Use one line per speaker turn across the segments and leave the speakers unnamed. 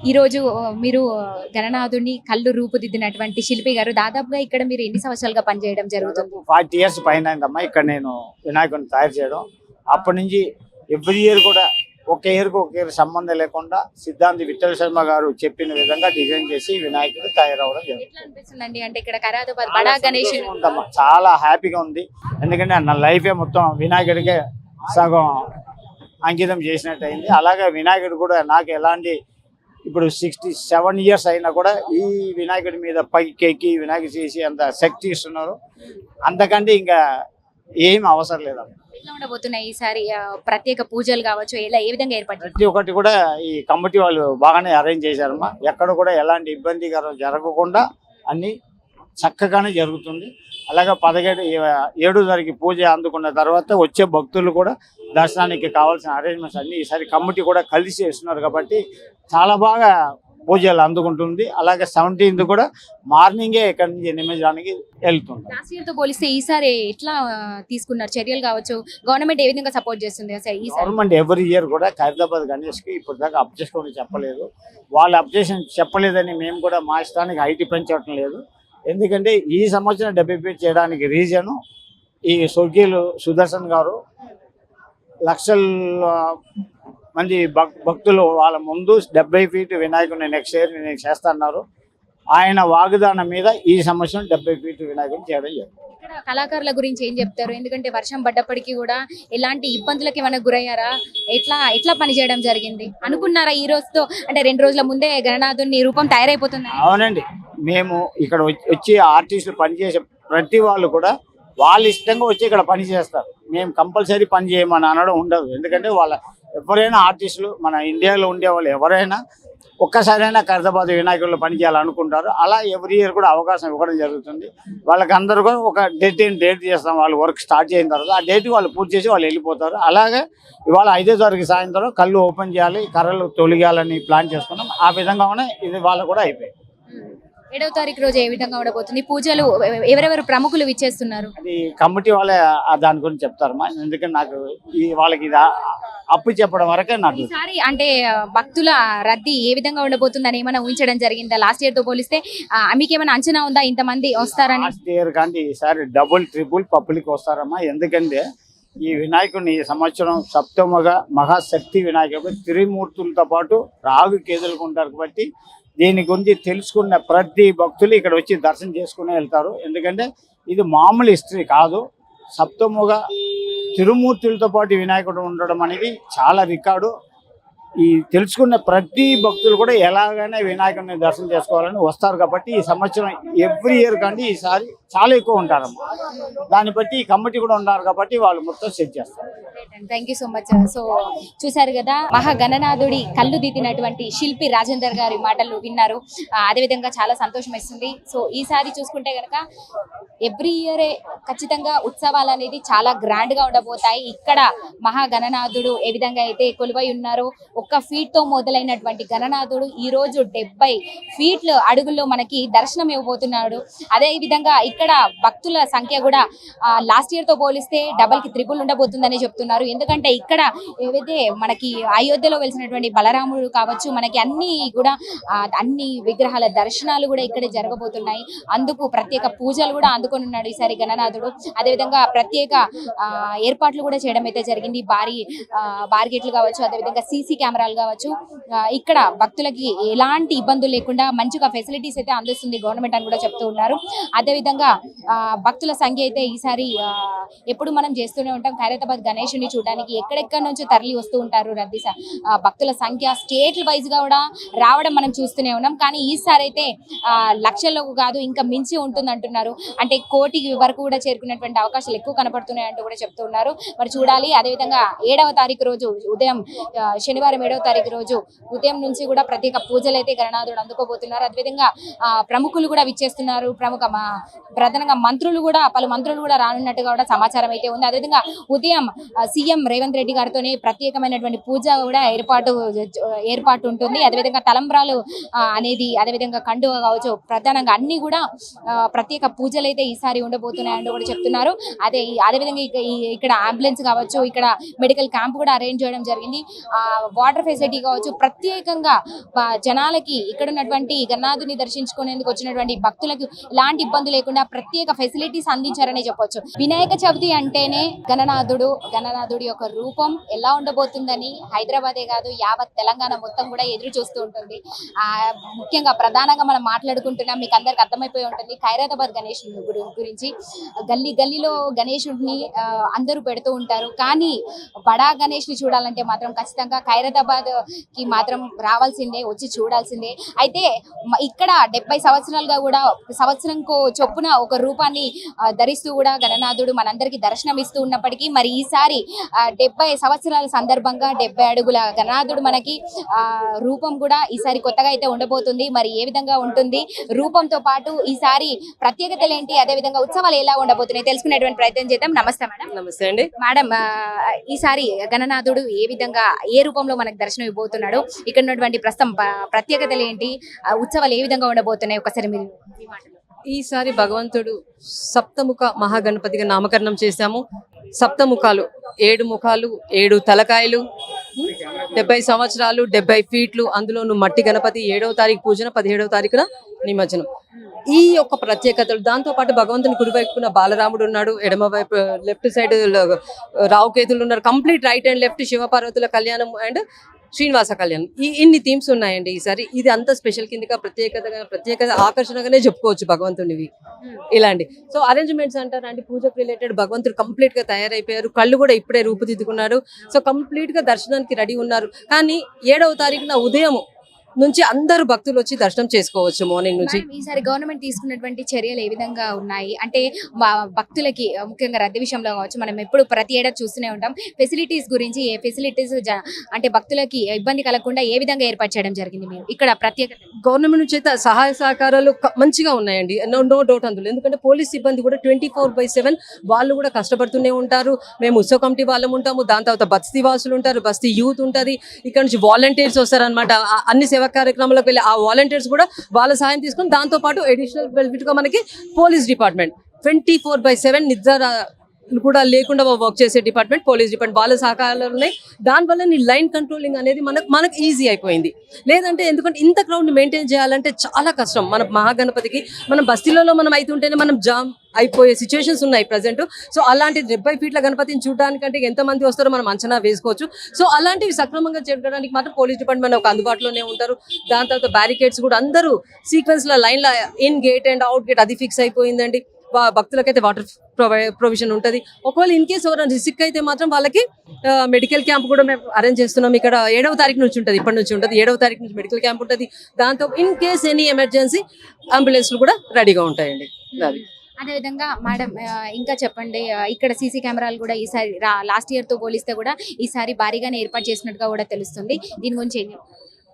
ఈ రోజు ఆ, మీరు గణనాథుని కళ్ళు రూపుదిద్దినటువంటి శిల్పి గారు దాదాపుగా ఇక్కడ మీరు ఎన్ని సంవత్సరాలుగా పనిచేయడం జరుగుతుంది?
ఫార్టీ ఇయర్స్ పైన ఇక్కడ నేను వినాయకుడిని తయారు చేయడం. అప్పటి నుంచి ఎవ్రీ ఇయర్ కూడా ఒక ఇయర్కి ఒక ఇయర్ సంబంధం లేకుండా సిద్ధాంతి విఠల్ శర్మ గారు చెప్పిన విధంగా డిజైన్ చేసి వినాయకుడు తయారవడం జరుగుతుంది.
అంటే ఇక్కడ గణేష్
ఉందమ్మా. చాలా హ్యాపీగా ఉంది. ఎందుకంటే నా లైఫే మొత్తం వినాయకుడికే సగం అంకితం చేసినట్టు అయింది అలాగే వినాయకుడు కూడా నాకు ఎలాంటి ఇప్పుడు సిక్స్టీ సెవెన్ ఇయర్స్ అయినా కూడా ఈ వినాయకుడి మీద పైకి ఎక్కి వినాయకుడు చేసి అంత శక్తి ఇస్తున్నారు. అంతకంటే ఇంకా ఏం అవసరం
ఎట్లా ఉండబోతున్నాయి ఈసారి ప్రత్యేక పూజలు కావచ్చు ఎలా ఏ విధంగా ఏర్పాటు
ప్రతి ఒక్కటి కూడా ఈ కమిటీ వాళ్ళు బాగానే అరేంజ్ చేశారమ్మా. ఎక్కడ కూడా ఎలాంటి ఇబ్బందికరం జరగకుండా అన్ని చక్కగానే జరుగుతుంది. అలాగే పదిహేడు ఏడు తారీఖు పూజ అందుకున్న తర్వాత వచ్చే భక్తులు కూడా దర్శనానికి కావాల్సిన అరేంజ్మెంట్స్ అన్ని ఈసారి కమిటీ కూడా కలిసి చేస్తున్నారు కాబట్టి చాలా బాగా పూజలు అందుకుంటుంది. అలాగే సెవెంటీన్త్ కూడా మార్నింగే ఇక్కడి నుంచి నిమజ్జనానికి వెళ్తుంది.
లాస్ట్ ఇయర్తో పోలిస్తే ఈసారి ఎట్లా తీసుకున్నారు? చర్యలు కావచ్చు? గవర్నమెంట్ ఏ విధంగా సపోర్ట్ చేస్తుంది?
గవర్నమెంట్ ఎవ్రీ ఇయర్ కూడా ఖైరదాబాద్ గణేష్కి ఇప్పుడు దాకా అబ్జెక్షన్ చెప్పలేదు. వాళ్ళ అబ్జెక్షన్ చెప్పలేదని మేము కూడా మా ఇష్టానికి ఐటీ పెంచడం లేదు. ఎందుకంటే ఈ సంవత్సరం డెబ్బై ఫీట్ చేయడానికి రీజన్ ఈ స్వర్గీయులు సుదర్శన్ గారు లక్షల మంది భక్ భక్తులు వాళ్ళ ముందు డెబ్బై ఫీట్ వినాయకుడిని నెక్స్ట్ ఇయర్ నేను చేస్తాన్నారు ఆయన వాగ్దానం మీద ఈ సంవత్సరం డెబ్బై ఫీట్ వినాయకుడిని చేయడం జరిగింది.
ఇక్కడ కళాకారుల గురించి ఏం చెప్తారు? ఎందుకంటే వర్షం పడ్డప్పటికీ కూడా ఎలాంటి ఇబ్బందులకి ఏమైనా గురయ్యారా? ఎట్లా ఎట్లా పని చేయడం జరిగింది? అనుకున్నారా ఈ రోజుతో? అంటే రెండు రోజుల ముందే గణనాథుని రూపం తయారైపోతుంది
అవునండి. మేము ఇక్కడ వచ్చి- వచ్చి ఆర్టిస్టులు పనిచేసే ప్రతి వాళ్ళు కూడా వాళ్ళ ఇష్టంగా వచ్చి ఇక్కడ పని చేస్తారు. మేము కంపల్సరీ పని చేయమని అనడం ఉండదు. ఎందుకంటే వాళ్ళ ఎవరైనా ఆర్టిస్టులు మన ఇండియాలో ఉండే వాళ్ళు ఎవరైనా ఒక్కసారైనా ఖైరదాబాద్ వినాయకుల్లో పని చేయాలనుకుంటారు అలా ఎవ్రీ ఇయర్ కూడా అవకాశం ఇవ్వడం జరుగుతుంది. వాళ్ళకి అందరూ కూడా ఒక డేట్ డేట్ చేస్తాం. వాళ్ళు వర్క్ స్టార్ట్ చేసిన తర్వాత ఆ డేట్ వాళ్ళు పూర్తి చేసి వాళ్ళు వెళ్ళిపోతారు. అలాగే ఇవాళ ఐదో తారీఖు సాయంత్రం కళ్ళు ఓపెన్ చేయాలి కర్రలు తొలగాలని ప్లాన్ చేసుకున్నాం. ఆ విధంగానే ఇది వాళ్ళు కూడా అయిపోయాయి
ఏడవ తారీఖు రోజు ఏ విధంగా ఉండబోతుంది? పూజలు ఎవరెవరు ప్రముఖులు విచ్చేస్తున్నారు?
అది కమిటీ వాళ్ళే ఆ దాని గురించి చెప్తారమ్మా ఎందుకంటే నాకు ఈ వాళ్ళకి ఇది అప్పు చెప్పడం వరకే నాకు
ఈసారి అంటే భక్తుల రద్దీ ఏ విధంగా ఉండబోతుందని ఏమైనా ఊహించడం జరిగిందా? లాస్ట్ ఇయర్తో పోలిస్తే ఆ, మీకు ఏమైనా అంచనా ఉందా ఇంతమంది వస్తారని?
లాస్ట్ ఇయర్ కానీ ఈసారి డబుల్ ట్రిపుల్ పబ్లిక్ వస్తారమ్మా. ఎందుకంటే ఈ వినాయకుడిని ఈ సంవత్సరం సప్తమగా మహాశక్తి వినాయకుడు త్రిమూర్తులతో పాటు రాగు కేదులకు ఉంటారు కాబట్టి దీని గురించి తెలుసుకున్న ప్రతి భక్తులు ఇక్కడ వచ్చి దర్శనం చేసుకుని వెళ్తారు. ఎందుకంటే ఇది మామూలు హిస్టరీ కాదు. సప్తముగా తిరుమూర్తులతో పాటు వినాయకుడు ఉండడం అనేది చాలా రికార్డు. ఈ తెలుసుకున్న ప్రతి భక్తులు కూడా ఎలాగైనా వినాయకుడిని దర్శనం చేసుకోవాలని వస్తారు కాబట్టి ఈ సంవత్సరం ఎవ్రీ ఇయర్ కంటే ఈసారి చాలా ఎక్కువ ఉంటారమ్మా. దాన్ని బట్టి ఈ కమిటీ కూడా ఉన్నారు కాబట్టి వాళ్ళు మొత్తం సెట్ చేస్తారు.
Thank you so much so చూసారు కదా మహాగణనాథుడి కళ్ళు దిద్దినటువంటి శిల్పి రాజేందర్ గారి మాటలు విన్నారు. అదేవిధంగా చాలా సంతోషం ఇస్తుంది సో ఈసారి చూసుకుంటే కనుక ఎవ్రీ ఇయరే ఖచ్చితంగా ఉత్సవాలు అనేది చాలా గ్రాండ్గా ఉండబోతాయి. ఇక్కడ మహాగణనాథుడు ఏ విధంగా అయితే కొలువై ఉన్నారో ఒక్క ఫీట్తో మొదలైనటువంటి గణనాథుడు ఈ రోజు డెబ్బై ఫీట్లు అడుగుల్లో మనకి దర్శనం ఇవ్వబోతున్నాడు. అదే విధంగా ఇక్కడ భక్తుల సంఖ్య కూడా లాస్ట్ ఇయర్తో పోలిస్తే డబల్కి త్రిపుల్ ఉండబోతుందని చెప్తున్నారు. ఎందుకంటే ఇక్కడ ఏవైతే మనకి అయోధ్యలో వెలిసినటువంటి బలరాముడు కావచ్చు మనకి అన్ని కూడా అన్ని విగ్రహాల దర్శనాలు కూడా ఇక్కడే జరగబోతున్నాయి. అందుకు ప్రత్యేక పూజలు కూడా అందుకొని ఉన్నాడు ఈసారి గణనాథుడు. అదేవిధంగా ప్రత్యేక ఆ, ఏర్పాట్లు కూడా చేయడం అయితే జరిగింది. భారీ ఆ, కావచ్చు అదేవిధంగా సీసీ కెమెరాలు కావచ్చు. ఇక్కడ భక్తులకి ఎలాంటి ఇబ్బందులు లేకుండా మంచిగా ఫెసిలిటీస్ అయితే అందిస్తుంది గవర్నమెంట్ అని కూడా చెప్తూ ఉన్నారు. అదేవిధంగా భక్తుల సంఖ్య అయితే ఈసారి ఎప్పుడు మనం చేస్తూనే ఉంటాం. ఖైరతాబాద్ గణేషుని చూడడానికి ఎక్కడెక్కడి నుంచో తరలి వస్తూ ఉంటారు రద్దీ భక్తుల సంఖ్య స్టేట్ వైజ్గా కూడా రావడం మనం చూస్తూనే ఉన్నాం. కానీ ఈసారి అయితే లక్షల్లో కాదు ఇంకా మించి ఉంటుంది అంటున్నారు. అంటే కోటి వరకు కూడా చేరుకునేటువంటి అవకాశాలు ఎక్కువ కనపడుతున్నాయి అంటూ కూడా చెప్తూ ఉన్నారు. మరి చూడాలి. అదేవిధంగా ఏడవ తారీఖు రోజు ఉదయం శనివారం ఏడవ తారీఖు రోజు ఉదయం నుంచి కూడా ప్రత్యేక పూజలు అయితే గణనాథుడు అందుకోబోతున్నారు. అదేవిధంగా ప్రముఖులు కూడా విచ్చేస్తున్నారు. ప్రముఖ ప్రధానంగా మంత్రులు కూడా పలు మంత్రులు కూడా రానున్నట్టుగా కూడా సమాచారం అయితే ఉంది. అదేవిధంగా ఉదయం సీఎం రేవంత్ రెడ్డి గారితోనే ప్రత్యేకమైనటువంటి పూజ కూడా ఏర్పాటు ఏర్పాటు ఉంటుంది. అదేవిధంగా తలంబ్రాలు అనేది అదేవిధంగా కండువ కావచ్చు ప్రధానంగా అన్ని కూడా ప్రత్యేక పూజలు అయితే ఈసారి ఉండబోతున్నాయని కూడా చెప్తున్నారు. అదే అదేవిధంగా ఇక్కడ అంబులెన్స్ కావచ్చు ఇక్కడ మెడికల్ క్యాంప్ కూడా అరేంజ్ చేయడం జరిగింది. ఆ వాటర్ ఫెసిలిటీ కావచ్చు ప్రత్యేకంగా జనాలకి ఇక్కడ ఉన్నటువంటి గన్నాథుని దర్శించుకునేందుకు వచ్చినటువంటి భక్తులకు ఎలాంటి ఇబ్బంది లేకుండా ప్రత్యేక ఫెసిలిటీస్ అందించారనే చెప్పొచ్చు. వినాయక చవితి అంటేనే గణనాథుడు గణనాథుడి యొక్క రూపం ఎలా ఉండబోతుందని హైదరాబాదే కాదు యావత్ తెలంగాణ మొత్తం కూడా ఎదురు చూస్తూ ఉంటుంది. ఆ ముఖ్యంగా ప్రధానంగా మనం మాట్లాడుకుంటున్నాం మీకు అందరికి అర్థమైపోయి ఉంటుంది ఖైరతాబాద్ గణేష్ గురించి. గల్లీ గల్లీలో గణేశుడిని అందరూ పెడుతూ ఉంటారు. కానీ బడా గణేష్ని చూడాలంటే మాత్రం ఖచ్చితంగా ఖైరతాబాద్కి మాత్రం రావాల్సిందే వచ్చి చూడాల్సిందే. అయితే ఇక్కడ డెబ్బై సంవత్సరాలుగా కూడా సంవత్సరంకు చొప్పున ఒక రూపాన్ని ధరిస్తూ కూడా గణనాథుడు మనందరికి దర్శనం ఇస్తూ ఉన్నప్పటికీ మరి ఈసారి డెబ్బై సంవత్సరాల సందర్భంగా డెబ్బై అడుగుల గణనాథుడు మనకి ఆ రూపం కూడా ఈసారి కొత్తగా అయితే ఉండబోతుంది. మరి ఏ విధంగా ఉంటుంది? రూపంతో పాటు ఈసారి ప్రత్యేకతలు ఏంటి? అదే విధంగా ఉత్సవాలు ఎలా ఉండబోతున్నాయి? తెలుసుకునేటువంటి ప్రయత్నం చేద్దాం. నమస్తే మేడం.
నమస్తే అండి.
మేడం ఈసారి గణనాథుడు ఏ విధంగా ఏ రూపంలో మనకు దర్శనం ఇవ్వబోతున్నాడు? ఇక్కడ ఉన్నటువంటి ప్రస్తుతం ప్రత్యేకతలు ఏంటి? ఉత్సవాలు ఏ విధంగా ఉండబోతున్నాయి? ఒకసారి మీరు.
ఈసారి భగవంతుడు సప్తముఖ మహాగణపతిగా నామకరణం చేశాము. సప్తముఖాలు ఏడు ముఖాలు ఏడు తలకాయలు డెబ్బై సంవత్సరాలు డెబ్బై ఫీట్లు అందులోను మట్టి గణపతి ఏడవ తారీఖు పూజన పదిహేడవ తారీఖున నిమజ్జనం. ఈ యొక్క ప్రత్యేకతలు దాంతో పాటు భగవంతుని కుడివైపున బాలరాముడు ఉన్నాడు ఎడమ వైపు లెఫ్ట్ సైడ్ రావుకేతులు ఉన్నారు. కంప్లీట్ రైట్ అండ్ లెఫ్ట్ శివపార్వతుల కళ్యాణం అండ్ శ్రీనివాస కళ్యాణ్. ఈ ఇన్ని థీమ్స్ ఉన్నాయండి ఈసారి. ఇది అంత స్పెషల్ కిందగా ప్రత్యేకతగా ప్రత్యేక ఆకర్షణగానే చెప్పుకోవచ్చు భగవంతునివి. ఇలాంటి. సో అరేంజ్మెంట్స్ అంటారండి పూజకు రిలేటెడ్ భగవంతుడు కంప్లీట్గా తయారైపోయారు. కళ్ళు కూడా ఇప్పుడే రూపుదిద్దుకున్నారు. సో కంప్లీట్గా దర్శనానికి రెడీ ఉన్నారు. కానీ ఏడవ తారీఖున ఉదయం నుంచి అందరూ భక్తులు వచ్చి దర్శనం చేసుకోవచ్చు మార్నింగ్ నుంచి.
ఈసారి గవర్నమెంట్ తీసుకున్నటువంటి చర్యలు ఏ విధంగా ఉన్నాయి? అంటే మా భక్తులకి ముఖ్యంగా రద్దీ విషయంలో కావచ్చు మనం ఎప్పుడు ప్రతి ఏడాది చూస్తూనే ఉంటాం. ఫెసిలిటీస్ గురించి ఏ ఫెసిలిటీస్ అంటే భక్తులకి ఇబ్బంది కలగకుండా ఏ విధంగా ఏర్పాటు చేయడం జరిగింది మీరు? ఇక్కడ ప్రత్యేకత
గవర్నమెంట్ నుంచి అయితే సహాయ సహకారాలు మంచిగా ఉన్నాయండి. నో నో డౌట్ అందులో. ఎందుకంటే పోలీస్ సిబ్బంది కూడా ట్వంటీ ఫోర్ బై సెవెన్ వాళ్ళు కూడా కష్టపడుతూనే ఉంటారు. మేము ఉత్సవ కమిటీ వాళ్ళం ఉంటాము. దాని తర్వాత బస్తీ వాసులు ఉంటారు. బస్తీ యూత్ ఉంటుంది. ఇక్కడ నుంచి వాలంటీర్స్ వస్తారనమాట అన్ని సేవా కార్యక్రమాలకు వెళ్ళి ఆ వాలంటీర్స్ కూడా వాళ్ళ సాయం తీసుకొని దాంతో పాటు అడిషనల్ బెనిఫిట్గా మనకి police department. Twenty four by seven నిద్ర కూడా లేకుండా వర్క్ చేసే డిపార్ట్మెంట్ పోలీస్ డిపార్ట్మెంట్ వాళ్ళ సహకారాలు ఉన్నాయి దానివల్ల నీ లైన్ కంట్రోలింగ్ అనేది మనకు మనకు ఈజీ అయిపోయింది. లేదంటే ఎందుకంటే ఇంత గ్రౌండ్ మెయింటైన్ చేయాలంటే చాలా కష్టం. మన మహాగణపతికి మనం బస్తీలలో మనం అవుతుంటేనే మనం జామ్ అయిపోయే సిచ్యువేషన్స్ ఉన్నాయి ప్రజెంట్ సో అలాంటి డెబ్బై ఫీట్ల గణపతిని చూడడానికంటే ఎంత మంది వస్తారో మనం అంచనా వేసుకోవచ్చు. సో అలాంటివి సక్రమంగా చేయడానికి మాత్రం పోలీస్ డిపార్ట్మెంట్ ఒక అందుబాటులోనే ఉంటారు. దాని తర్వాత బ్యారికేడ్స్ కూడా అందరూ సీక్వెన్స్ లైన్లో line in gate and out gate అది ఫిక్స్ అయిపోయిందండి. భక్తులకైతే వాటర్ ప్రొవై ప్రొవిజన్ ఉంటుంది. ఒకవేళ ఇన్ కేసు ఎవరైనా రిసిక్ అయితే మాత్రం వాళ్ళకి మెడికల్ క్యాంప్ కూడా మేము అరేంజ్ చేస్తున్నాం. ఇక్కడ ఏడవ తారీఖు నుంచి ఉంటుంది ఇప్పటి నుంచి ఉంటుంది. ఏడవ తారీఖు నుంచి మెడికల్ క్యాంప్ ఉంటుంది. దాంతో ఇన్ కేస్ ఎనీ ఎమర్జెన్సీ అంబులెన్స్లు కూడా రెడీగా ఉంటాయండి. అది.
అదేవిధంగా మేడం ఇంకా చెప్పండి ఇక్కడ సీసీ కెమెరాలు కూడా ఈసారి లాస్ట్ ఇయర్తో పోలిస్తే కూడా ఈసారి భారీగానే ఏర్పాటు చేసినట్టుగా కూడా తెలుస్తుంది. దీని గురించి ఏం?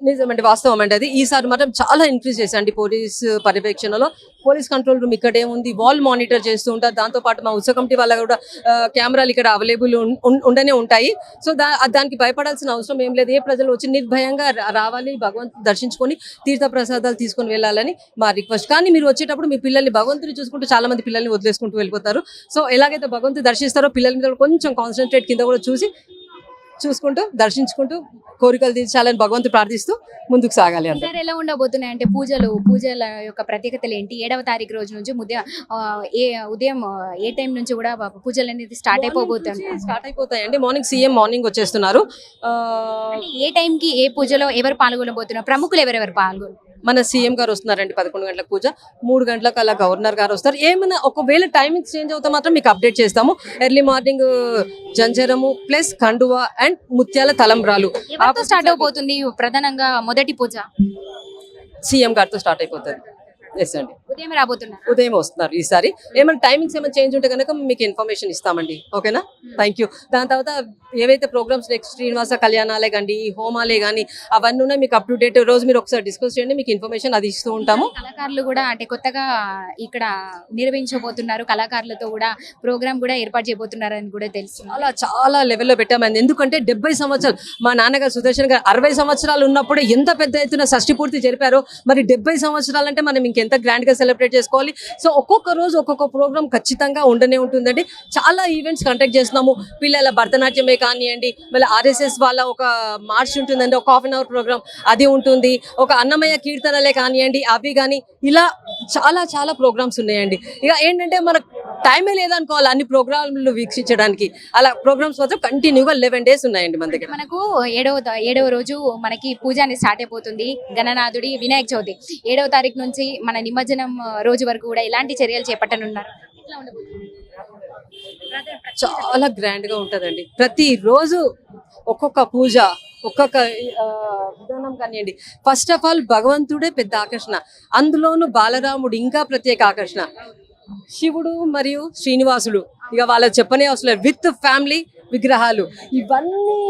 నిజమండి వాస్తవం అండి అది. ఈసారి మాత్రం చాలా ఇంక్రీజ్ చేశాండి పోలీస్ uh, పర్యవేక్షణలో. పోలీస్ కంట్రోల్ రూమ్ ఇక్కడే ఉంది వాల్ మానిటర్ చేస్తూ ఉంటారు. దాంతో పాటు మా ఉత్సవ కమిటీ వాళ్ళ కూడా uh, కెమెరాలు ఇక్కడ అవైలబుల్ ఉండనే ఉంటాయి. సో దా దానికి భయపడాల్సిన అవసరం ఏం లేదు. ఏ ప్రజలు వచ్చి నిర్భయంగా రావాలి భగవంతుని దర్శించుకొని తీర్థ ప్రసాదాలు తీసుకొని వెళ్ళాలని మా రిక్వెస్ట్ కానీ మీరు వచ్చేటప్పుడు మీ పిల్లల్ని భగవంతుని చూసుకుంటూ చాలా మంది పిల్లల్ని వదిలేసుకుంటూ వెళ్ళిపోతారు. సో ఎలాగైతే భగవంతుని దర్శిస్తారో పిల్లల మీద కూడా కొంచెం కాన్సన్ట్రేట్ కింద కూడా చూసి చూసుకుంటూ దర్శించుకుంటూ కోరికలు తీర్చాలని భగవంతుడు ప్రార్థిస్తూ ముందుకు సాగాలి
ఈసారి ఎలా ఉండబోతున్నాయి అంటే పూజలు పూజల యొక్క ప్రత్యేకతలు ఏంటి? ఏడవ తారీఖు రోజు నుంచి ఉదయం ఏ ఉదయం ఏ టైం నుంచి కూడా పూజలు అనేది స్టార్ట్ అయిపోబోతుంది
స్టార్ట్ అయిపోతాయండి. మార్నింగ్ సీఎం మార్నింగ్ వచ్చేస్తున్నారు.
అంటే ఏ టైం కి ఏ పూజలో ఎవరు పాల్గొనబోతున్నారు? ప్రముఖులు ఎవరెవరు పాల్గొన
మన సీఎం గారు వస్తున్నారండి పదకొండు గంటలకు పూజ. మూడు గంటలకు అలా గవర్నర్ గారు వస్తారు. ఏమైనా ఒకవేళ టైమింగ్ చేంజ్ అవుతా మాత్రం మీకు అప్డేట్ చేస్తాము. ఎర్లీ మార్నింగ్ జంజరము ప్లస్ కండువా అండ్ ముత్యాల తలంబ్రాలు
స్టార్ట్ అవబోతుంది? ప్రధానంగా మొదటి పూజ.
సీఎం గారితో స్టార్ట్ అయిపోతుంది. ఎస్ అండి
ఉదయం రాబోతున్నారు.
ఉదయం వస్తున్నారు ఈసారి. ఏమైనా టైమింగ్స్ ఏమైనా చేంజ్ ఉంటే కనుక మీకు ఇన్ఫర్మేషన్ ఇస్తామండి. ఓకేనా? థ్యాంక్ యూ దాని తర్వాత ఏవైతే ప్రోగ్రామ్స్ నెక్స్ట్ శ్రీనివాస కళ్యాణాలే కానీ ఈ హోమాలే కానీ అవన్నీ ఉన్నాయి మీకు అప్ టు డేట్ రోజు మీరు ఒకసారి డిస్కస్ చేయండి మీకు ఇన్ఫర్మేషన్ అది ఇస్తూ ఉంటాము.
కళాకారులు కూడా అంటే కొత్తగా ఇక్కడ నిర్వహించబోతున్నారు కళాకారులతో కూడా ప్రోగ్రామ్ కూడా ఏర్పాటు చేయబోతున్నారు అని కూడా తెలుస్తుంది.
చాలా చాలా లెవెల్లో పెట్టామండి ఎందుకంటే డెబ్బై సంవత్సరాలు మా నాన్నగారు సుదర్శన్ గారు అరవై సంవత్సరాలు ఉన్నప్పుడు ఎంత పెద్ద ఎత్తున షష్టి పూర్తి జరిపారో మరి డెబ్బై సంవత్సరాలు అంటే మనం ఇంకెంత ఎంత గ్రాండ్గా సెలబ్రేట్ చేసుకోవాలి. సో ఒక్కొక్క రోజు ఒక్కొక్క ప్రోగ్రామ్ ఖచ్చితంగా ఉండనే ఉంటుందండి. చాలా ఈవెంట్స్ కండక్ట్ చేస్తున్నాము. పిల్లల భరతనాట్యమే కానివ్వండి మళ్ళీ ఆర్ఎస్ఎస్ వాళ్ళ ఒక మార్చ్ ఉంటుందండి ఒక హాఫ్ అన్ అవర్ ప్రోగ్రామ్ అది ఉంటుంది. ఒక అన్నమయ్య కీర్తనలే కానివ్వండి అవి కానీ ఇలా చాలా చాలా ప్రోగ్రామ్స్ ఉన్నాయండి. ఇక ఏంటంటే మనకు టైమే లేదనుకోవాలి అన్ని ప్రోగ్రాంలు వీక్షించడానికి. అలా ప్రోగ్రామ్స్ మాత్రం కంటిన్యూగా లెవెన్ డేస్ ఉన్నాయండి మన దగ్గర.
మనకు ఏడవ ఏడవ రోజు మనకి పూజ అనేది స్టార్ట్ అయిపోతుంది. గణనాథుడి వినాయక చవితి. ఏడవ తారీఖు నుంచి మన నిమజ్జనం రోజు వరకు కూడా ఎలాంటి చర్యలు చేపట్టనున్నారు?
చాలా గ్రాండ్గా ఉంటదండి. ప్రతి రోజు ఒక్కొక్క పూజ ఒక్కొక్క విధానం కానివ్వండి. ఫస్ట్ ఆఫ్ ఆల్ భగవంతుడే పెద్ద ఆకర్షణ. అందులోను బాలరాముడు ఇంకా ప్రత్యేక ఆకర్షణ. శివుడు మరియు శ్రీనివాసుడు ఇక వాళ్ళకి చెప్పనే అవసరం లేదు. విత్ ఫ్యామిలీ విగ్రహాలు. ఇవన్నీ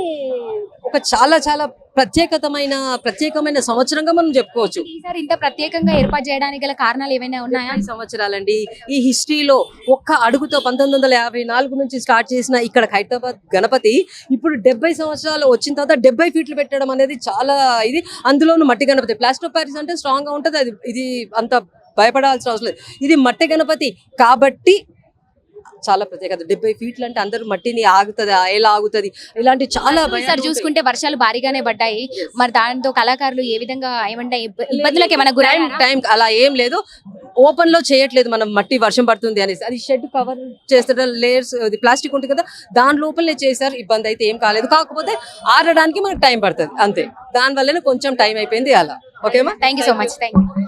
ఒక చాలా చాలా ప్రత్యేకతమైన ప్రత్యేకమైన సంవత్సరంగా మనం చెప్పుకోవచ్చు.
ఈసారి ఇంత ప్రత్యేకంగా ఏర్పాటు చేయడానికి గల కారణాలు ఏమైనా ఉన్నాయా?
డెబ్బై సంవత్సరాలండి? ఈ హిస్టరీలో ఒక్క అడుగుతో పంతొమ్మిది వందల యాభై నాలుగు నుంచి స్టార్ట్ చేసిన ఇక్కడ హైదరాబాద్ గణపతి ఇప్పుడు డెబ్బై సంవత్సరాలు వచ్చిన తర్వాత డెబ్బై ఫీట్లు పెట్టడం అనేది చాలా ఇది. అందులోను మట్టి గణపతి. ప్లాస్టర్ ఆఫ్ ప్యారిస్ అంటే స్ట్రాంగ్గా ఉంటుంది. అది ఇది అంత భయపడాల్సిన అవసరం లేదు. ఇది మట్టి గణపతి. కాబట్టి చాలా ప్రత్యేకత. డెబ్బై ఫీట్లు అంటే అందరూ మట్టిని ఆగుతుంది ఎలా ఆగుతుంది? ఇలాంటి చాలా ఉంటాయి.
చూసుకుంటే వర్షాలు భారీగానే పడ్డాయి. మరి దాంతో కళాకారులు ఏ విధంగా ఏమంటే ఇబ్బ- ఇబ్బందులకు ఏమైనా గురయ్యారా?
టైం అలా ఏం లేదు. ఓపెన్లో చేయట్లేదు మనం మట్టి వర్షం పడుతుంది అనేసి. అది షెడ్ కవర్ చేస్తే లేయర్స్ అది ప్లాస్టిక్ ఉంటుంది కదా. దాని లోపలనే చేశారు. ఇబ్బంది అయితే ఏం కాలేదు. కాకపోతే ఆరడానికి మనకు టైం పడుతుంది. అంతే. దాని వల్లనే కొంచెం టైం అయిపోయింది అలా. ఓకేమా?
Thank you so much thank you